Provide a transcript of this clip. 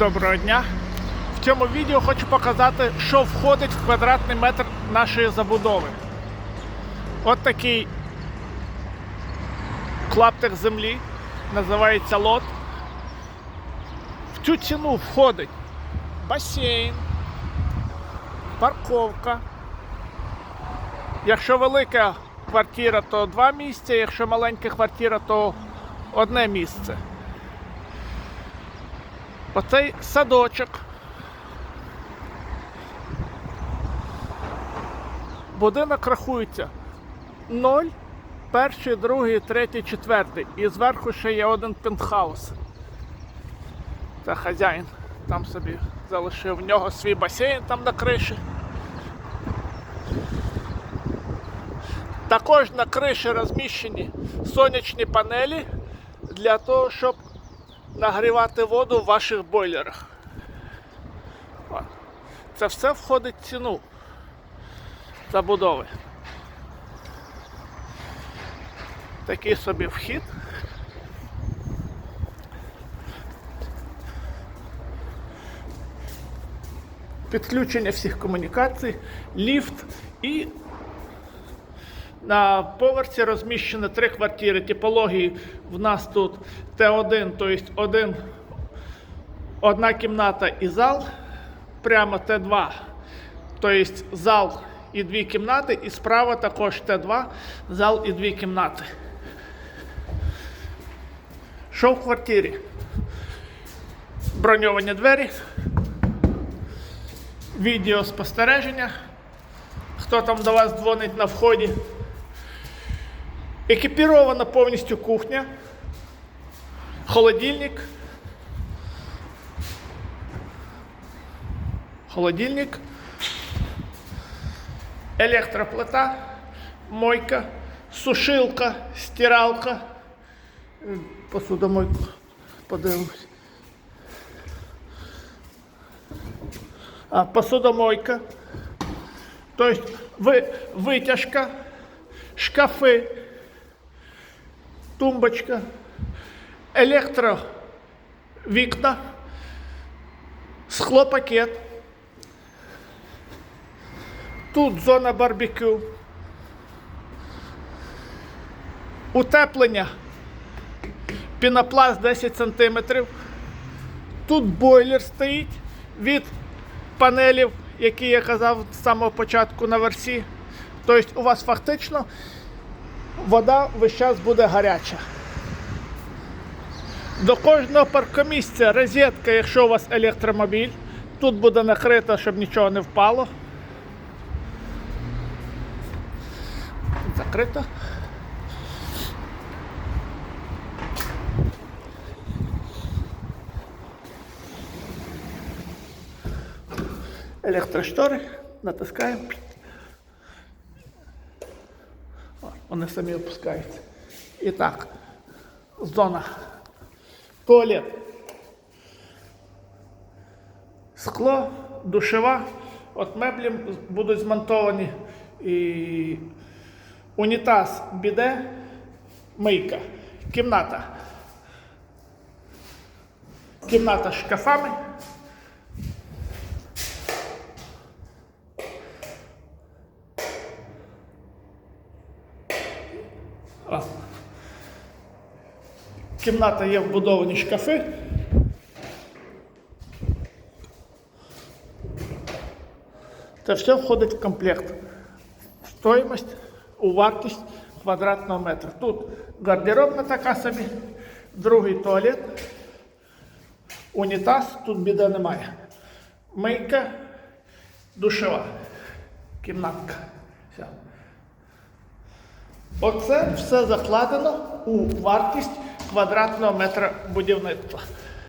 Доброго дня! В цьому відео хочу показати, що входить в квадратний метр нашої забудови. От такий клаптик землі, називається лот. В цю ціну входить басейн, парковка. Якщо велика квартира, то два місця, якщо маленька квартира, то одне місце. Оцей садочок. Будинок рахується 0, перший, другий, третій, четвертий. І зверху ще є один пентхаус. Це хазяїн. Там собі залишив в нього свій басейн там на криші. Також на криші розміщені сонячні панелі для того, щоб нагрівати воду в ваших бойлерах. Це все входить в ціну забудови. Такий собі вхід. Підключення всіх комунікацій, ліфт і на поверсі розміщено три квартири. Типології в нас тут Т1, тобто один, одна кімната і зал. Прямо Т2, тобто зал і дві кімнати, і справа також Т2, зал і дві кімнати. Що в квартирі? Броньовані двері, відеоспостереження. Хто там до вас дзвонить на вході? Екіпірована повністю кухня, холодильник. Холодильник, електроплита, мойка, сушилка, стиралка. Посудомойку подивимось. А, посудомойка. Тобто ви, витяжка, шкафи, тумбочка, електровікна, склопакет. Тут зона барбекю. Утеплення. Пінопласт 10 см. Тут бойлер стоїть від панелів, які я казав з самого початку на версі. Тобто у вас фактично вода весь час буде гаряча. До кожного паркомісця розетка, якщо у вас електромобіль. Тут буде накрито, щоб нічого не впало. Закрито. Електроштори, натискаємо. Вони самі опускаються. І так, зона. Туалет. Скло, душева. От меблі будуть змонтовані. І унітаз, біде, мийка, кімната. Кімната з шкафами. Кімната є вбудовані шкафи. Це все входить в комплект. Стоїмость у вартість квадратного метра. Тут гардеробна така собі, другий туалет, унітаз, тут біди немає. Мийка, душева, кімнатка. Все. Оце все закладено у вартість квадратного метра будівництва.